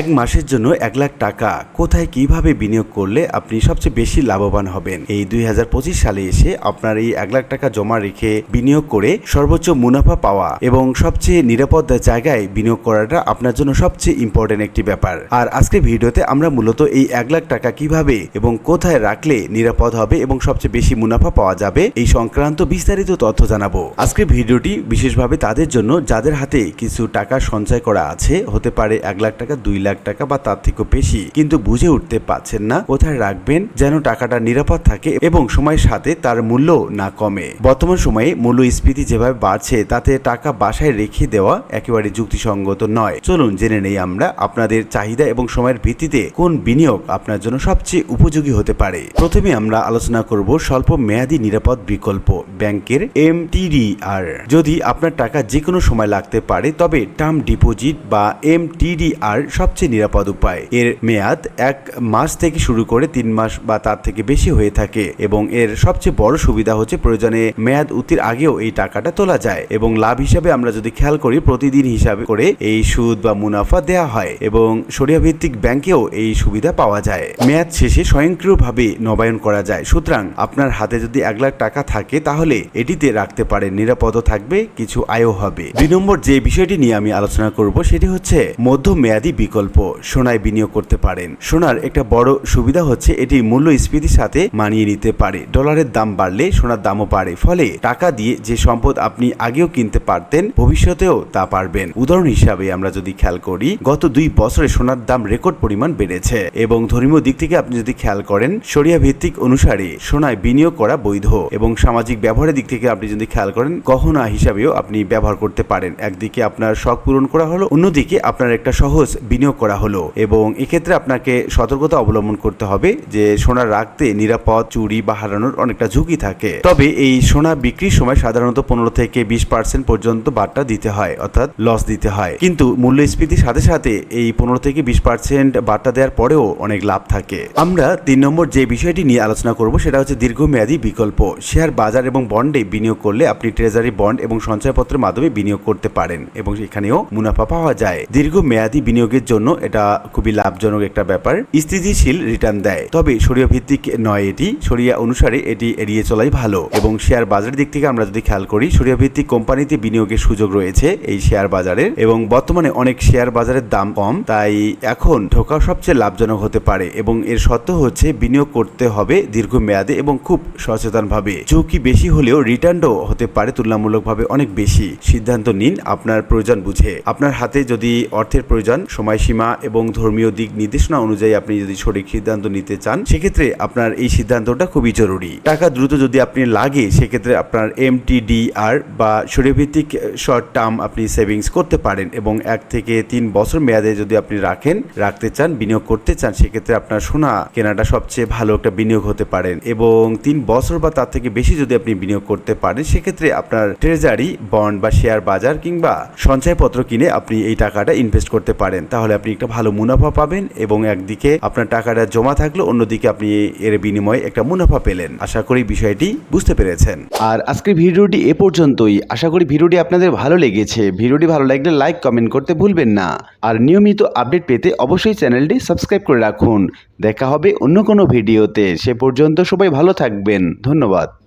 এক মাসের জন্য এক লাখ টাকা। কোথায় কীভাবে বিনিয়োগ করলে আপনি সবচেয়ে বেশি লাভবান হবেন? এই দুই হাজার পঁচিশ সালে এসে আপনার এই এক লাখ টাকা জমা রেখে বিনিয়োগ করে সর্বোচ্চ মুনাফা পাওয়া এবং সবচেয়ে নিরাপদ জায়গায় বিনিয়োগ করাটা আপনার জন্য সবচেয়ে ইম্পর্টেন্ট একটি ব্যাপার। আর আজকে ভিডিওতে আমরা মূলত এই এক লাখ টাকা কীভাবে এবং কোথায় রাখলে নিরাপদ হবে এবং সবচেয়ে বেশি মুনাফা পাওয়া যাবে এই সংক্রান্ত বিস্তারিত তথ্য জানাব। আজকের ভিডিওটি বিশেষভাবে তাদের জন্য, যাদের হাতে কিছু টাকা সঞ্চয় করা আছে, হতে পারে এক লাখ টাকা, দুই লাখ টাকা বা তার থেকেও বেশি, কিন্তু বুঝে উঠতে পারছেন না কোথায় রাখবেন যেন টাকাটা নিরাপদ থাকে এবং সময়ের সাথে তার মূল্য না কমে। বর্তমান সময়ে মূল্যস্ফীতি যেভাবে বাড়ছে, তাতে টাকা বাসায় রেখে দেওয়া একেবারে যুক্তিসঙ্গত নয়। চলুন জেনে নেই আমরা আপনাদের চাহিদা এবং সময়ের ভিত্তিতে কোন বিনিয়োগ আপনার জন্য সবচেয়ে উপযোগী হতে পারে। প্রথমে আমরা আলোচনা করব স্বল্প মেয়াদি নিরাপদ বিকল্প ব্যাংকের এমটিডিআর যদি আপনার টাকা যে কোনো সময় লাগতে পারে, তবে টার্ম ডিপোজিট বা এম এমটিডিআর সবচেয়ে নিরাপদ উপায়। এর মেয়াদ এক মাস থেকে শুরু করে তিন মাস বা তার থেকে বেশি হয়ে থাকে এবং এর সবচেয়ে বড় সুবিধা হচ্ছে প্রয়োজনে মেয়াদ উত্তির আগেও এই টাকাটা তোলা যায় এবং লাভ হিসাবে আমরা যদি খেয়াল করি প্রতিদিন হিসাবে করে এই সুদ বা মুনাফা দেয়া হয় এবং সরিয়া ভিত্তিক ব্যাংকেও এই সুবিধা পাওয়া যায়। মেয়াদ শেষে স্বয়ংক্রিয়ভাবে নবায়ন করা যায়। সুতরাং আপনার হাতে যদি এক লাখ টাকা থাকে তাহলে এটিতে রাখতে পারেন। নিরাপদও থাকবে, কিছু আয়ও হবে। দুই নম্বর যে বিষয়টি নিয়ে আমি আলোচনা করব সেটি হচ্ছে মধ্যমেয়াদী বিকল্প। সোনায় বিনিয়োগ করতে পারেন। সোনার একটা বড় সুবিধা হচ্ছে এটি মূল্যস্ফীতির সাথে মানিয়ে নিতে পারে। ডলারের দাম বাড়লে সোনার দামও বাড়ে, ফলে টাকা দিয়ে যে সম্পদ আপনি আগেও কিনতে পারতেন, ভবিষ্যতেও তা পারবেন। উদাহরণ হিসাবে আমরা যদি খেয়াল করি, গত দুই বছরে সোনার দাম রেকর্ড পরিমাণ বেড়েছে এবং ধর্মীয় দিক থেকে আপনি যদি খেয়াল করেন সরিয়া ভিত্তিক অনুসারে সোনায় বিনিয়োগ করা বৈধ এবং সামাজিক ব্যবহারের দিক থেকে আপনি যদি খেয়াল করেন, গহনা হিসাবেও আপনি ব্যবহার করতে পারেন। একদিকে আপনার শখ পূরণ করা হলো, অন্যদিকে আপনার একটা সহজ বিনিয়োগ করা হলো এবং এক্ষেত্রে আপনাকে সতর্কতা অবলম্বন করতে হবে যে সোনা রাখতে নিরাপদ, চুরি বা হারানোর অনেকটা ঝুঁকি থাকে। তবে এই সোনা বিক্রির সময় সাধারণত পনেরো থেকে বিশ পার্সেন্ট পর্যন্ত বার্তা দিতে হয়, অর্থাৎ লস দিতে হয়। কিন্তু মূল্যস্ফীতির সাথে সাথে এই পনেরো থেকে বিশ পার্সেন্ট বার্তা দেওয়ার পরেও অনেক লাভ থাকে। আমরা তিন নম্বর যে বিষয়টি নিয়ে আলোচনা করব সেটা হচ্ছে দীর্ঘমেয়াদী বিকল্প। শেয়ার বাজার এবং বন্ডে বিনিয়োগ করলে আপনি ট্রেজারি বন্ড এবং সঞ্চয়পত্রের মাধ্যমে বিনিয়োগ করতে পারেন এবং এখানেও মুনাফা পাওয়া যায়। দীর্ঘমেয়াদী বিনিয়োগের জন্য এটা খুবই লাভজনক একটা ব্যাপার। স্থিতিশীল রিটার্ন দেয়। তবে সরিয়া ভিত্তিক নয় এটি। সরিয়া অনুসারে এটি এড়িয়ে চলাই ভালো এবং শেয়ার বাজারের দিক থেকে আমরা যদি খেয়াল করি সরিয়া ভিত্তিক কোম্পানিতে বিনিয়োগের সুযোগ রয়েছে এই শেয়ার বাজারের এবং বর্তমানে অনেক শেয়ার বাজারের দাম কম, তাই এখন ঢোকা সবচেয়ে লাভজনক হতে পারে এবং এর সত্য হচ্ছে বিনিয়োগ করতে হবে দীর্ঘমেয়াদে এবং খুব সচেতনভাবে। ঝুঁকি বেশি হলেও রিটার্নও হতে পারে তুলনামূলকভাবে অনেক বেশি। সিদ্ধান্ত নিন আপনার প্রয়োজন বুঝে। আপনার হাতে যদি অর্থের প্রয়োজন সময়সীমা এবং ধর্মীয় দিক নির্দেশনা অনুযায়ী আপনি যদি সঠিক সিদ্ধান্ত নিতে চান, সেক্ষেত্রে আপনার এই সিদ্ধান্তটা খুবই জরুরি। টাকা দ্রুত যদি আপনি লাগে, সেক্ষেত্রে আপনার এমটিডিআর বা শরীরভিত্তিক শর্ট টার্ম আপনি সেভিংস করতে পারেন এবং এক থেকে তিন বছর মেয়াদে যদি আপনি রাখেন, রাখতে চান, বিনিয়োগ করতে চান, সেক্ষেত্রে আপনার সোনা কেনাটা সবচেয়ে ভালো একটা বিনিয়োগ হতে পারেন এবং তিন বছর বা তার থেকে বেশি যদি আপনি বিনিয়োগ করতে পারেন, সেক্ষেত্রে আপনার ট্রেজারি বন্ড বা শেয়ার বাজার কিংবা সঞ্চয়পত্র কিনে আপনি এই টাকাটা ইনভেস্ট করতে পারেন। তাহলে আপনি একটা ভালো মুনাফা পাবেন এবং একদিকে আপনার টাকাটা জমা থাকল, অন্যদিকে আপনি এর বিনিময়ে একটা মুনাফা পেলেন। আশা করি বিষয়টি বুঝতে পেরেছেন। আর আজকের ভিডিওটি এ পর্যন্তই। আশা করি ভিডিওটি আপনাদের ভালো লেগেছে। ভিডিওটি ভালো লাগলে লাইক, কমেন্ট করতে ভুলবেন না। আর নিয়মিত আপডেট পেতে অবশ্যই চ্যানেলটি সাবস্ক্রাইব করে রাখুন। দেখা হবে অন্য কোনো ভিডিওতে। সে পর্যন্ত সবাই ভালো থাকবেন। ধন্যবাদ।